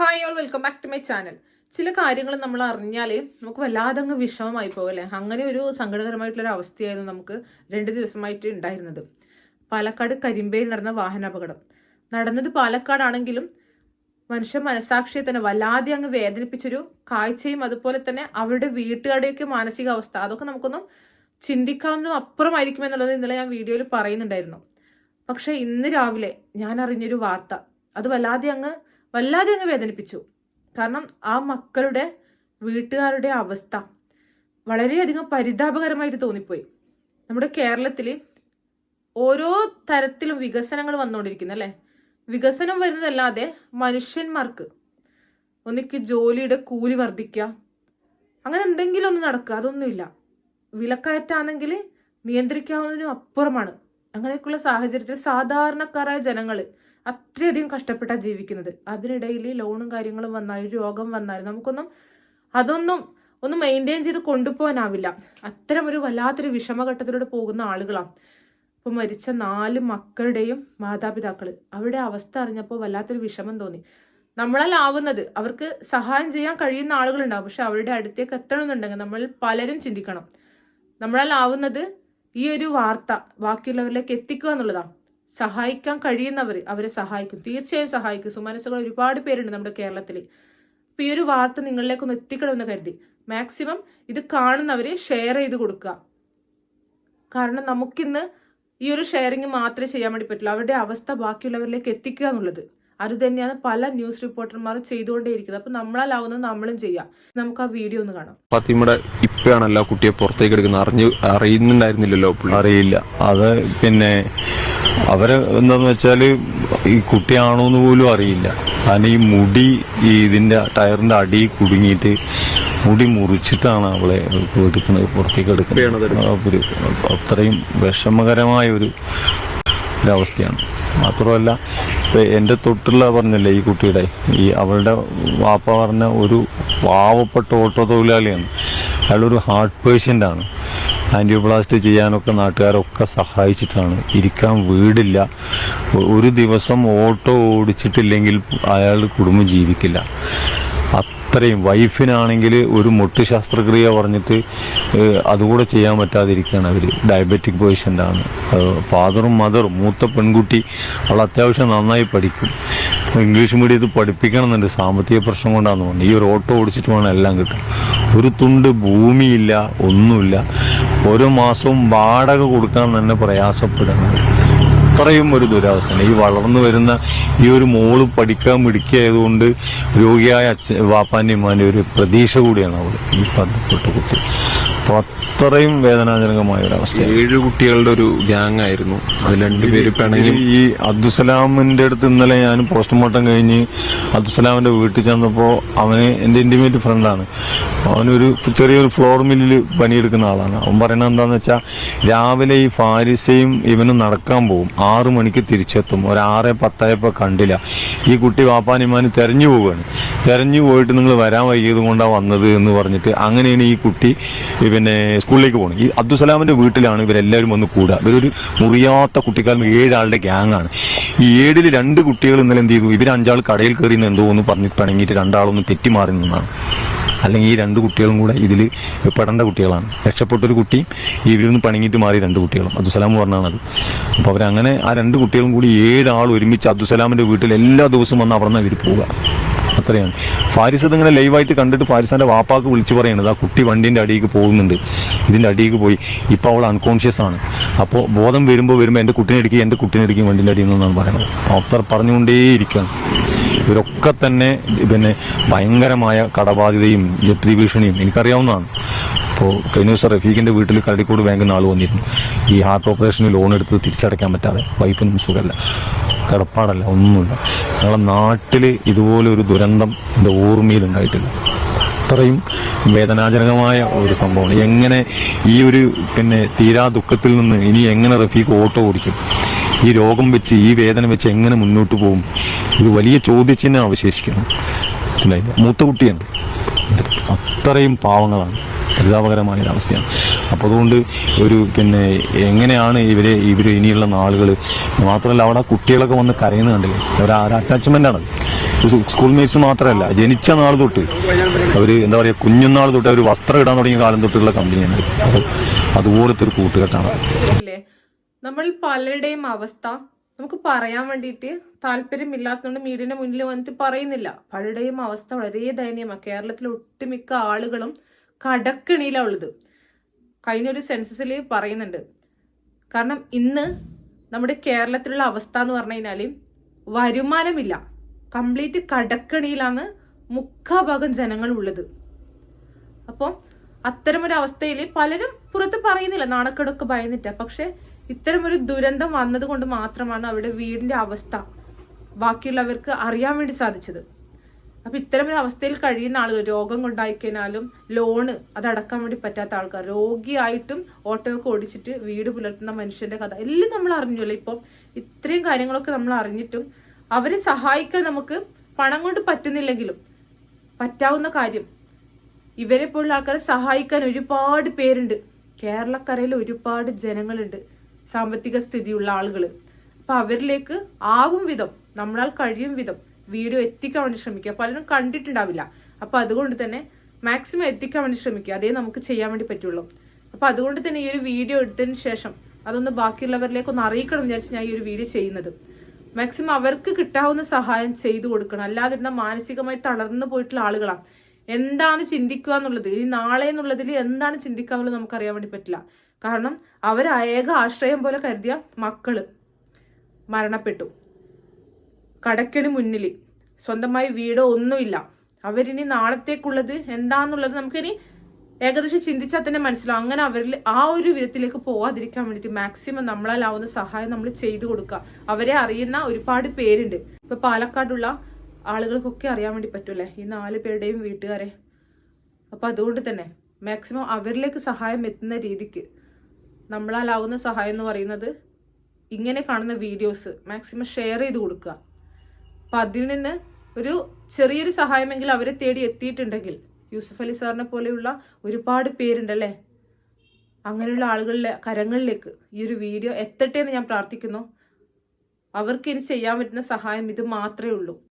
Hi all welcome back to my channel ചില കാര്യങ്ങൾ നമ്മൾ അറിഞ്ഞാൽ നമുക്ക് വല്ലാതെ അങ്ങ് വിഷമമായി പോകും അല്ലേ? അങ്ങനെ ഒരു സങ്കടകരമായിട്ടുള്ളൊരു അവസ്ഥയായിരുന്നു നമുക്ക് രണ്ട് ദിവസമായിട്ട് ഉണ്ടായിരുന്നത്. പാലക്കാട് കരിമ്പയിൽ നടന്ന വാഹനാപകടം. നടന്നത് പാലക്കാടാണെങ്കിലും മനുഷ്യ മനസാക്ഷിയെ തന്നെ വല്ലാതെ അങ്ങ് വേദനിപ്പിച്ചൊരു കാഴ്ചയും അതുപോലെ തന്നെ അവരുടെ വീട്ടുകാരുടെയൊക്കെ മാനസികാവസ്ഥ. അതൊക്കെ നമുക്കൊന്നും ചിന്തിക്കാവുന്നതും അപ്പുറമായിരിക്കും എന്നുള്ളത് ഇന്നലെ ഞാൻ വീഡിയോയിൽ പറയുന്നുണ്ടായിരുന്നു. പക്ഷേ ഇന്ന് രാവിലെ ഞാൻ അറിഞ്ഞൊരു വാർത്ത. അത് വല്ലാതെ അങ്ങ് വല്ലാതെ അങ്ങ് വേദനിപ്പിച്ചു. കാരണം ആ മക്കളുടെ വീട്ടുകാരുടെ അവസ്ഥ വളരെയധികം പരിതാപകരമായിട്ട് തോന്നിപ്പോയി. നമ്മുടെ കേരളത്തിൽ ഓരോ തരത്തിലും വികസനങ്ങൾ വന്നുകൊണ്ടിരിക്കുന്നു അല്ലേ? വികസനം വരുന്നതല്ലാതെ മനുഷ്യന്മാർക്ക് ഒന്നിക്ക് ജോലിയുടെ കൂലി വർദ്ധിക്കുക അങ്ങനെ എന്തെങ്കിലും ഒന്ന് നടക്കുക അതൊന്നുമില്ല. വിലക്കയറ്റാണെങ്കിൽ നിയന്ത്രിക്കാവുന്നതിനും അപ്പുറമാണ്. അങ്ങനെയൊക്കെയുള്ള സാഹചര്യത്തിൽ സാധാരണക്കാരായ ജനങ്ങൾ അത്രയധികം കഷ്ടപ്പെട്ടാണ് ജീവിക്കുന്നത്. അതിനിടയിൽ ലോണും കാര്യങ്ങളും വന്നാലും രോഗം വന്നാലും നമുക്കൊന്നും അതൊന്നും ഒന്ന് മെയിന്റെയിൻ ചെയ്ത് കൊണ്ടുപോകാനാവില്ല. അത്തരം ഒരു വല്ലാത്തൊരു വിഷമഘട്ടത്തിലൂടെ പോകുന്ന ആളുകളാണ് ഇപ്പം മരിച്ച നാല് മക്കളുടെയും മാതാപിതാക്കൾ അവരുടെ അവസ്ഥ അറിഞ്ഞപ്പോൾ വല്ലാത്തൊരു വിഷമം തോന്നി. നമ്മളാൽ ആവുന്നത്. അവർക്ക് സഹായം ചെയ്യാൻ കഴിയുന്ന ആളുകളുണ്ടാവും. പക്ഷെ അവരുടെ അടുത്തേക്ക് എത്തണമെന്നുണ്ടെങ്കിൽ നമ്മൾ പലരും ചിന്തിക്കണം. നമ്മളാൽ ആവുന്നത് ഈ ഒരു വാർത്ത ബാക്കിയുള്ളവരിലേക്ക് എത്തിക്കുക എന്നുള്ളതാണ് സഹായിക്കാൻ കഴിയുന്നവർ അവരെ സഹായിക്കും. തീർച്ചയായും സഹായിക്കും. സുമനസ്സുകൾ ഒരുപാട് പേരുണ്ട് നമ്മുടെ കേരളത്തിൽ. ഇപ്പൊ ഈ ഒരു വാർത്ത നിങ്ങളിലേക്കൊന്ന് എത്തിക്കണമെന്ന് കരുതി. മാക്സിമം ഇത് കാണുന്നവർ ഷെയർ ചെയ്ത് കൊടുക്കുക. കാരണം നമുക്കിന്ന് ഈ ഒരു ഷെയറിങ് മാത്രമേ ചെയ്യാൻ വേണ്ടി പറ്റുള്ളൂ. അവരുടെ അവസ്ഥ ബാക്കിയുള്ളവരിലേക്ക് എത്തിക്കുക എന്നുള്ളത്. അത് തന്നെയാണ് പല ന്യൂസ് റിപ്പോർട്ടർമാരും ചെയ്തുകൊണ്ടേയിരിക്കുന്നത്. അപ്പൊ നമ്മളാവുന്നത് നമ്മളും ചെയ്യാം. നമുക്ക് ആ വീഡിയോ ഒന്ന് കാണാം. ഫാത്തിമയുടെ ഇപ്പഴാണല്ലോ കുട്ടിയെ പുറത്തേക്ക് എടുക്കുന്നത്. അറിഞ്ഞു അറിയുന്നുണ്ടായിരുന്നില്ലല്ലോ അറിയില്ല. അത് പിന്നെ അവർ എന്താന്ന് വെച്ചാൽ ഈ കുട്ടിയാണോന്ന് പോലും അറിയില്ല. കാരണം ഈ മുടി ഈ ഇതിന്റെ ടയറിന്റെ അടി കുടുങ്ങിയിട്ട് മുടി മുറിച്ചിട്ടാണ് അവളെ എടുക്കുന്നത് പുറത്തേക്ക് എടുക്കുന്നത്. ഒരു അത്രയും വിഷമകരമായ ഒരു അവസ്ഥയാണ് മാത്രമല്ല എന്റെ തൊട്ടുള്ള പറഞ്ഞല്ലേ ഈ കുട്ടിയുടെ ഈ അവളുടെ വാപ്പ പറഞ്ഞ ഒരു പാവപ്പെട്ട ഓട്ടോ തൊഴിലാളിയാണ് അയാളൊരു ഹാർട്ട് പേഷ്യന്റ് ആണ്. ആന്റിയോപ്ലാസ്റ്റ് ചെയ്യാനൊക്കെ നാട്ടുകാരൊക്കെ സഹായിച്ചിട്ടാണ്. ഇരിക്കാൻ വീടില്ല. ഒരു ദിവസം ഓട്ടോ ഓടിച്ചിട്ടില്ലെങ്കിൽ അയാൾ കുടുംബം ജീവിക്കില്ല. അത്രയും വൈഫിനാണെങ്കിൽ ഒരു മുട്ട് ശസ്ത്രക്രിയ പറഞ്ഞിട്ട് അതുകൂടെ ചെയ്യാൻ പറ്റാതിരിക്കുകയാണ് അവർ ഡയബറ്റിക് പേഷ്യന്റാണ്. ഫാദറും മദറും മൂത്ത പെൺകുട്ടി അവൾ അത്യാവശ്യം നന്നായി പഠിക്കും. ഇംഗ്ലീഷ് മീഡിയത്തിൽ പഠിപ്പിക്കണം എന്നുണ്ട് സാമ്പത്തിക പ്രശ്നം കൊണ്ടാണെന്ന് പറഞ്ഞു ഈ ഒരു ഓട്ടോ ഓടിച്ചിട്ട് വേണം എല്ലാം കിട്ടും ഒരു തുണ്ട് ഭൂമിയില്ല ഒന്നുമില്ല. ഓരോ മാസവും വാടക കൊടുക്കാൻ തന്നെ പ്രയാസപ്പെടുന്നത് അത്രയും ഒരു ദുരവസ്ഥയാണ്. ഈ വളർന്നു വരുന്ന ഈ ഒരു മോൾ പഠിക്കാൻ മിടുക്കിയായതുകൊണ്ട് രോഗിയായ അച്ഛൻ വാപ്പാന്റെ ഉമ്മാന്റെ ഒരു പ്രതീക്ഷ കൂടിയാണ് അവൾ ഈ ബന്ധപ്പെട്ട കുട്ടി. അപ്പോൾ അത്രയും വേദനാജനകമായ ഒരു അവസ്ഥ ഏഴ് കുട്ടികളുടെ ഒരു ഗ്യാങ് ആയിരുന്നു. അത് രണ്ടുപേര് പിണങ്ങി. ഈ അബ്ദുസലാമിന്റെ അടുത്ത് ഇന്നലെ ഞാൻ പോസ്റ്റ്മോർട്ടം കഴിഞ്ഞ് അബ്ദുസലാമിന്റെ വീട്ടിൽ ചെന്നപ്പോൾ അവന് എന്റെ ഇന്റിമേറ്റ് ഫ്രണ്ടാണ് അവനൊരു ചെറിയൊരു ഫ്ലോർ മില്ലിൽ പണിയെടുക്കുന്ന ആളാണ്. അവൻ പറയുന്നത് എന്താന്ന് വെച്ചാൽ രാവിലെ ഈ ഫാരിസയും ഇവനും നടക്കാൻ പോകും ആറു മണിക്ക് തിരിച്ചെത്തും. ഒരു ആറ് പത്തായപ്പോൾ കണ്ടില്ല. ഈ കുട്ടി വാപ്പാനിമാന് തെരഞ്ഞു പോവുകയാണ് തെരഞ്ഞു പോയിട്ട് നിങ്ങൾ വരാൻ വൈകിയത് കൊണ്ടാണ് വന്നത് എന്ന് പറഞ്ഞിട്ട് അങ്ങനെയാണ് ഈ കുട്ടി പിന്നെ സ്കൂളിലേക്ക് പോകുന്നത് ഈ അബ്ദുസലാമിന്റെ വീട്ടിലാണ് ഇവരെല്ലാവരും വന്ന് കൂടുക ഇവരൊരു മുറിയാത്ത കുട്ടിക്കാലം ഏഴാളുടെ ഗ്യാങ് ആണ് ഈ ഏഴിൽ രണ്ട് കുട്ടികൾ ഇന്നലെ എന്ത് ചെയ്തു? ഇവർ അഞ്ചാൾ കടയിൽ കയറി എന്ന് എന്തോ ഒന്ന് പറഞ്ഞിട്ട് പിണങ്ങിയിട്ട് രണ്ടാളൊന്ന് തെറ്റിമാറി നിന്നാണ്. അല്ലെങ്കിൽ ഈ രണ്ട് കുട്ടികളും കൂടെ ഇതിൽ പെടേണ്ട കുട്ടികളാണ്. രക്ഷപ്പെട്ടൊരു കുട്ടിയും ഇവരിൽ നിന്ന് പണിങ്ങിട്ട് മാറി രണ്ട് കുട്ടികളും. അബ്ദുസലാം പറഞ്ഞാണത്. അപ്പോൾ അവരങ്ങനെ ആ രണ്ട് കുട്ടികളും കൂടി ഏഴാൾ ഒരുമിച്ച് അബ്ദുസലാമിന്റെ വീട്ടിൽ എല്ലാ ദിവസവും വന്ന് അവിടെ നിന്ന് ഇവർ പോവുക. അത്രയാണ്. ഫാരിസ് ഇതിങ്ങനെ ലൈവായിട്ട് കണ്ടിട്ട് ഫാരിസാന്റെ വാപ്പാക്ക് വിളിച്ച് പറയുന്നത് ആ കുട്ടി വണ്ടീന്റെ അടിയിലേക്ക് പോകുന്നുണ്ട്. ഇതിന്റെ അടിയിലേക്ക് പോയി. ഇപ്പോൾ അവൾ അൺകോൺഷ്യസ് ആണ്. അപ്പോൾ ബോധം വരുമ്പോൾ വരുമ്പോൾ എന്റെ കുട്ടിനെ ഇടിക്കുക എന്റെ കുട്ടിനെ ഇടിക്കും വണ്ടീന്റെ അടിയിൽ നിന്നാണ് പറയുന്നത്. അത്ര പറഞ്ഞുകൊണ്ടേയിരിക്കുകയാണ് ഇവരൊക്കെ തന്നെ പിന്നെ ഭയങ്കരമായ കടബാധ്യതയും ജപ്തി ഭീഷണിയും എനിക്കറിയാവുന്നതാണ്. അപ്പോൾ കഴിഞ്ഞ ദിവസം റഫീഖിന്റെ വീട്ടിൽ കരടിക്കോട് ബാങ്കിൽ നിന്ന് ആൾ വന്നിരുന്നു. ഈ ഹാർട്ട് ഓപ്പറേഷന് ലോൺ എടുത്ത് തിരിച്ചടയ്ക്കാൻ പറ്റാതെ വൈഫിനും സുഖമല്ല. കിടപ്പാടല്ല ഒന്നുമില്ല. ഞങ്ങളുടെ നാട്ടിൽ ഇതുപോലൊരു ദുരന്തം എന്റെ ഓർമ്മയിൽ ഉണ്ടായിട്ടില്ല. അത്രയും വേദനാജനകമായ ഒരു സംഭവമാണ്. എങ്ങനെ ഈ ഒരു പിന്നെ തീരാ ദുഃഖത്തിൽ നിന്ന് ഇനി എങ്ങനെ റഫീഖ് ഓട്ടോ ഓടിക്കും? ഈ രോഗം വെച്ച് ഈ വേദന വെച്ച് എങ്ങനെ മുന്നോട്ട് പോകും? ഇത് വലിയ ചോദ്യചിഹ്നം മനസ്സിലായില്ലേ? മൂത്ത കുട്ടിയാണ് അത്രയും പാവങ്ങളാണ്. പരിതാപകരമായ ഒരവസ്ഥയാണ് അപ്പോൾ അതുകൊണ്ട് ഒരു പിന്നെ എങ്ങനെയാണ് ഇവരെ ഇവർ ഇനിയുള്ള നാളുകൾ മാത്രമല്ല അവിടെ കുട്ടികളൊക്കെ വന്ന് കരയുന്നത് കണ്ടില്ലേ? ഒരു അറ്റാച്ച്മെന്റ് ആണ് സ്കൂൾ മേറ്റ്സ് മാത്രമല്ല ജനിച്ച നാൾ തൊട്ട് അവർ എന്താ പറയുക കുഞ്ഞുനാൾ തൊട്ട് അവർ വസ്ത്രം ഇടാൻ തുടങ്ങിയ കാലം തൊട്ടുള്ള കമ്പനിയാണ് അപ്പോൾ അതുപോലത്തെ ഒരു കൂട്ടുകെട്ടാണ്. നമ്മൾ പലരുടെയും അവസ്ഥ നമുക്ക് പറയാൻ വേണ്ടിയിട്ട് താല്പര്യമില്ലാത്തതുകൊണ്ട് മീഡിയന്റെ മുന്നിൽ വന്നിട്ട് പറയുന്നില്ല. പലരുടെയും അവസ്ഥ വളരെ ദയനീയമാണ്. കേരളത്തിലെ ഒട്ടുമിക്ക ആളുകളും കടക്കിണിയിലാണ് ഉള്ളത്. കഴിഞ്ഞൊരു സെൻസസിൽ പറയുന്നുണ്ട്. കാരണം ഇന്ന് നമ്മുടെ കേരളത്തിലുള്ള അവസ്ഥ എന്ന് പറഞ്ഞു കഴിഞ്ഞാൽ വരുമാനമില്ല. കംപ്ലീറ്റ് കടക്കണിയിലാണ് മുക്കാഭാഗം ജനങ്ങൾ ഉള്ളത്. അപ്പോൾ അത്തരമൊരു അവസ്ഥയിൽ പലരും പുറത്ത് പറയുന്നില്ല. നാണക്കേടൊക്കെ ഭയന്നിട്ട്. പക്ഷെ ഇത്തരമൊരു ദുരന്തം വന്നതുകൊണ്ട് മാത്രമാണ് അവരുടെ വീടിന്റെ അവസ്ഥ ബാക്കിയുള്ളവർക്ക് അറിയാൻ വേണ്ടി സാധിച്ചത്. അപ്പൊ ഇത്തരമൊരു അവസ്ഥയിൽ കഴിയുന്ന ആളുകൾ രോഗം കൊണ്ടായിക്കഴിഞ്ഞാലും ലോണ് അത് അടക്കാൻ വേണ്ടി പറ്റാത്ത ആൾക്കാർ രോഗിയായിട്ടും ഓട്ടോയൊക്കെ ഓടിച്ചിട്ട് വീട് പുലർത്തുന്ന മനുഷ്യന്റെ കഥ എല്ലാം നമ്മൾ അറിഞ്ഞല്ലോ? ഇപ്പം ഇത്രയും കാര്യങ്ങളൊക്കെ നമ്മൾ അറിഞ്ഞിട്ടും അവരെ സഹായിക്കാൻ നമുക്ക് പണം കൊണ്ട് പറ്റുന്നില്ലെങ്കിലും പറ്റാവുന്ന കാര്യം ഇവരെ പോലുള്ള ആൾക്കാരെ സഹായിക്കാൻ ഒരുപാട് പേരുണ്ട്. കേരളക്കരയിൽ ഒരുപാട് ജനങ്ങളുണ്ട്. സാമ്പത്തിക സ്ഥിതിയുള്ള ആളുകൾ അപ്പൊ അവരിലേക്ക് ആവും വിധം നമ്മളാൽ കഴിയും വിധം വീഡിയോ എത്തിക്കാൻ വേണ്ടി ശ്രമിക്കുക. പലരും കണ്ടിട്ടുണ്ടാവില്ല. അപ്പൊ അതുകൊണ്ട് തന്നെ മാക്സിമം എത്തിക്കാൻ വേണ്ടി ശ്രമിക്കുക. അതേ നമുക്ക് ചെയ്യാൻ വേണ്ടി പറ്റുള്ളൂ. അപ്പൊ അതുകൊണ്ട് തന്നെ ഈ ഒരു വീഡിയോ എടുത്തതിന് ശേഷം അതൊന്ന് ബാക്കിയുള്ളവരിലേക്ക് ഒന്ന് അറിയിക്കണം വിചാരിച്ച് ഞാൻ ഈ ഒരു വീഡിയോ ചെയ്യുന്നത്. മാക്സിമം അവർക്ക് കിട്ടാവുന്ന സഹായം ചെയ്തു കൊടുക്കണം. അല്ലാതെ ഇരുന്ന മാനസികമായി തളർന്നു പോയിട്ടുള്ള ആളുകളാണ് എന്താണ് ചിന്തിക്കുക എന്നുള്ളത്? ഇനി നാളെ എന്നുള്ളതിൽ എന്താണ് ചിന്തിക്കുക നമുക്ക് അറിയാൻ വേണ്ടി പറ്റില്ല. കാരണം അവർ ഏക ആശ്രയം പോലെ കരുതിയ മക്കൾ മരണപ്പെട്ടു. കടക്കിന് മുന്നിൽ സ്വന്തമായി വീടോ ഒന്നുമില്ല. അവരിനി നാളത്തേക്കുള്ളത് എന്താന്നുള്ളത് നമുക്കിനി ഏകദേശം ചിന്തിച്ചാൽ തന്നെ മനസ്സിലാവും. അങ്ങനെ അവരിൽ ആ ഒരു വിധത്തിലേക്ക് പോവാതിരിക്കാൻ വേണ്ടിയിട്ട് മാക്സിമം നമ്മളാലാവുന്ന സഹായം നമ്മൾ ചെയ്തു കൊടുക്കുക. അവരെ അറിയുന്ന ഒരുപാട് പേരുണ്ട്. ഇപ്പൊ പാലക്കാടുള്ള ആളുകൾക്കൊക്കെ അറിയാൻ വേണ്ടി പറ്റൂലേ ഈ നാല് പേരുടെയും വീട്ടുകാരെ. അപ്പൊ അതുകൊണ്ട് തന്നെ മാക്സിമം അവരിലേക്ക് സഹായം എത്തുന്ന രീതിക്ക് നമ്മളാലാവുന്ന സഹായം എന്ന് പറയുന്നത് ഇങ്ങനെ കാണുന്ന വീഡിയോസ് മാക്സിമം ഷെയർ ചെയ്ത് കൊടുക്കുക. അപ്പം അതിൽ നിന്ന് ഒരു ചെറിയൊരു സഹായമെങ്കിൽ അവരെ തേടി എത്തിയിട്ടുണ്ടെങ്കിൽ യൂസഫ് അലി സാറിനെ പോലെയുള്ള ഒരുപാട് പേരുണ്ടല്ലേ? അങ്ങനെയുള്ള ആളുകളിലെ കരങ്ങളിലേക്ക് ഈ ഒരു വീഡിയോ എത്തട്ടെ എന്ന് ഞാൻ പ്രാർത്ഥിക്കുന്നു. അവർക്ക് ഇനി ചെയ്യാൻ പറ്റുന്ന സഹായം ഇത് മാത്രമേ ഉള്ളൂ.